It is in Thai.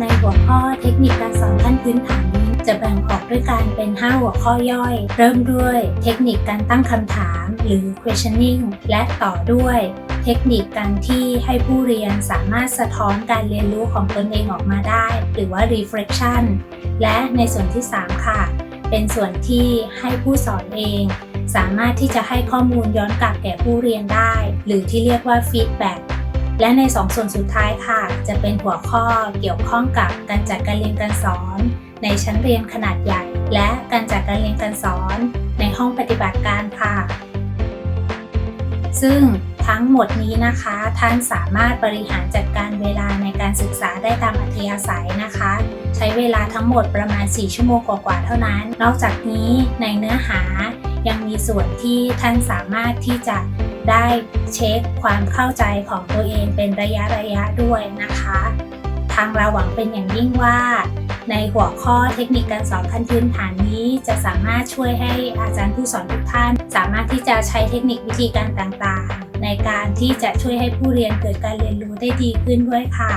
ในหัวข้อเทคนิคการสอนขั้นพื้นฐานนี้ จะแบ่งออกด้วยการเป็น 5 หัวข้อย่อย เริ่มด้วยเทคนิคการตั้งคำถาม หรือ questioning และต่อด้วย เทคนิคการที่ให้ผู้เรียนสามารถสะท้อนการเรียนรู้ของตนเองออกมาได้ หรือว่า reflection และในส่วนที่ 3 ค่ะ เป็นส่วนที่ให้ผู้สอนเองสามารถที่จะให้ข้อมูลย้อนกลับแก่ผู้เรียนได้ หรือที่เรียกว่า feedback และใน2ส่วนสุดท้ายค่ะ จะเป็นหัวข้อเกี่ยวข้องกับการจัดการเรียนการสอน ในชั้นเรียนขนาดใหญ่ และการจัดการเรียนการสอน ในห้องปฏิบัติการค่ะ ซึ่งทั้งหมดนี้นะคะ ท่านสามารถบริหารจัดการเวลาในการศึกษาได้ตามอัธยาศัยนะคะ ใช้เวลาทั้งหมดประมาณ 4 ชั่วโมงกว่าๆเท่านั้น นอกจากนี้ในเนื้อหายังมีส่วนที่ท่านสามารถที่จะ ได้เช็คความเข้าใจของตัวเองเป็นระยะระยะๆด้วยนะคะ ทางเราหวังเป็นอย่างยิ่งว่า ในหัวข้อเทคนิคการสอนขั้นพื้นฐานนี้จะสามารถช่วยให้อาจารย์ผู้สอนทุกท่าน สามารถที่จะใช้เทคนิควิธีการต่างๆ ในการที่จะช่วยให้ผู้เรียนเกิดการเรียนรู้ได้ดีขึ้นด้วยค่ะ